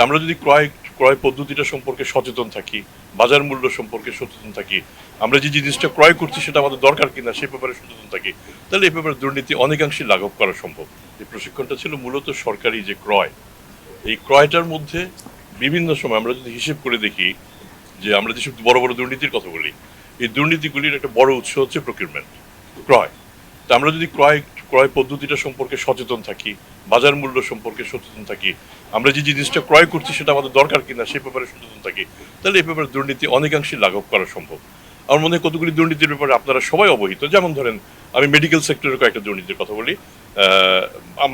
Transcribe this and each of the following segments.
আমরা যদি ক্রয় ক্রয় পদ্ধতিটা সম্পর্কে সচেতন থাকি, বাজার মূল্য সম্পর্কে সচেতন থাকি, আমরা যে জিনিসটা ক্রয় করছি সেটা আমাদের দরকার কিনা সে ব্যাপারে সচেতন থাকি, তাহলে এই ব্যাপারে দুর্নীতি অনেকাংশে লাঘব করা সম্ভব। এই প্রশিক্ষণটা ছিল মূলত সরকারি যে ক্রয়, এই ক্রয়টার মধ্যে বিভিন্ন সময় আমরা যদি হিসেব করে দেখি যে আমরা যেসব বড় বড় দুর্নীতির কথা বলি, এই দুর্নীতিগুলির একটা বড় উৎস হচ্ছে প্রকিউরমেন্ট ক্রয়। তা আমরা যদি ক্রয় ক্রয় পদ্ধতিটা সম্পর্কে সচেতন থাকি বাজার মূল্য সম্পর্কে সচেতন থাকি। আমরা যে জিনিসটা ক্রয় করছি সেটা আমাদের দরকার কিনা সে ব্যাপারে সচেতন থাকি। তাহলে এই ব্যাপারে দুর্নীতি অনেকাংশে লাঘব করা সম্ভব। আমার মনে হয় কতগুলি দুর্নীতির ব্যাপারে আপনারা সবাই অবহিত। যেমন ধরেন, আমি মেডিকেল সেক্টরের কয়েকটা দুর্নীতির কথা বলি।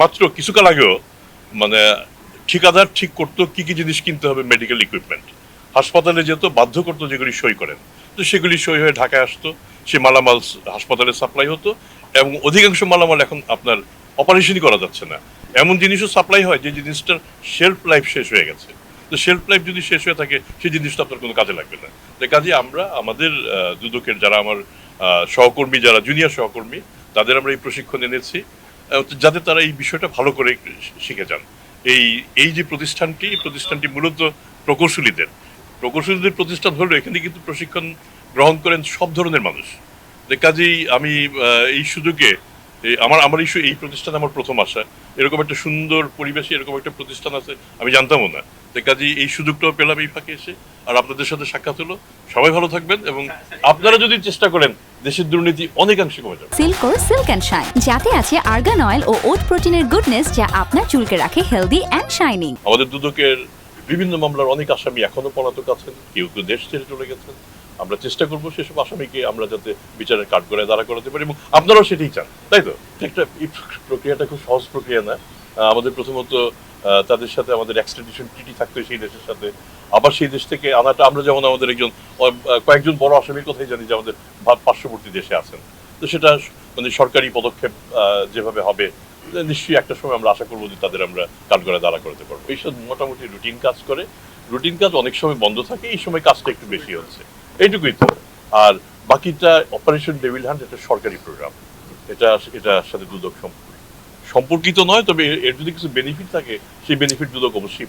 মাত্র কিছুকাল আগেও মানে ঠিকাদার ঠিক করতো কি কি জিনিস কিনতে হবে মেডিকেল ইকুইপমেন্ট হাসপাতালে যেত, বাধ্য করতো যেগুলি সই করেন। তো সেগুলি সই হয়ে ঢাকায় আসতো, সে মালামাল হাসপাতালে সাপ্লাই হতো এবং অধিকাংশ মালামাল এখন আপনার অপারেশনই করা যাচ্ছে না। এমন জিনিসও সাপ্লাই হয় যে জিনিসটার শেলফ লাইফ শেষ হয়ে গেছে। তো শেলফ লাইফ যদি শেষ হয়ে থাকে, সেই জিনিসটা আপনার কোনো কাজে লাগবে না। তো কাজে আমরা, আমাদের দুদকের যারা আমার সহকর্মী, যারা জুনিয়র সহকর্মী, তাদের আমরা এই প্রশিক্ষণ এনেছি যাতে তারা এই বিষয়টা ভালো করে শিখে যান। এই এই যে প্রতিষ্ঠানটি, এই প্রতিষ্ঠানটি মূলত প্রকৌশলীদের। প্রকৌশলীদের প্রতিষ্ঠান হলো, এখানে কিন্তু প্রশিক্ষণ গ্রহণ করেন সব ধরনের মানুষ। কাজেই আমি এই সুযোগে আমার আমার সু- এই প্রতিষ্ঠানে আমার প্রথম আসা এরকম একটা সুন্দর পরিবেশে এরকম একটা প্রতিষ্ঠান আছে আমি জানতামও না। যে কাজেই এই সুযোগটাও পেলাম এই ফাঁকে এসে আর আপনাদের সাথে সাক্ষাৎ হলো। সবাই ভালো থাকবেন এবং আপনারা যদি চেষ্টা করেন দেশের দুর্নীতি অনেকাংশে কমে যাবে। সিল্কোর সিল্ক অ্যান্ড শাইন যাতে আছে আর্গান অয়েল ও ওট প্রোটিনের গুডনেস যা আপনার চুলকে রাখে হেলদি অ্যান্ড শাইনিং আমাদের দুদকের বিভিন্ন মামলার অনেক আসামি এখনও পলাতক আছেন কেউ কেউ দেশ ছেড়ে চলে গেছেন। আমরা চেষ্টা করব সেসব আসামিকে আমরা যাতে বিচারের কাঠগড়ায় দাঁড়া করাতে পারি এবং আপনারাও সেটাই চান, তাই তো? একটা প্রক্রিয়াটা খুব সহজ প্রক্রিয়া না। আমাদের প্রথমত তাদের সাথে আমাদের এক্সট্রাডিশন ট্রিটি থাকতো সেই দেশের সাথে। আবার সেই দেশ থেকে আনাটা, আমরা যেমন আমাদের একজন কয়েকজন বড় আসামির কথাই জানি যে আমাদের পার্শ্ববর্তী দেশে আছেন। তো সেটা মানে সরকারি পদক্ষেপ যেভাবে হবে, নিশ্চয়ই একটা সময় আমরা আশা করব যে তাদের আমরা কাঠগড়ায় দাঁড়া করতে পারব। এইসব মোটামুটি রুটিন কাজ করে। রুটিন কাজ অনেক সময় বন্ধ থাকে, এই সময় কাজটা একটু বেশি হচ্ছে। এইটুকুই তো। আর বাকিটা অপারেশন ডেভিল হান্ট এটা সরকারি প্রোগ্রাম এটা এটার সাথে দুদক সম্পর্কিত। সম্পর্কিত নয়, তবে এর- যদি কিছু বেনিফিট থাকে, সেই বেনিফিট দুদক অবশ্যই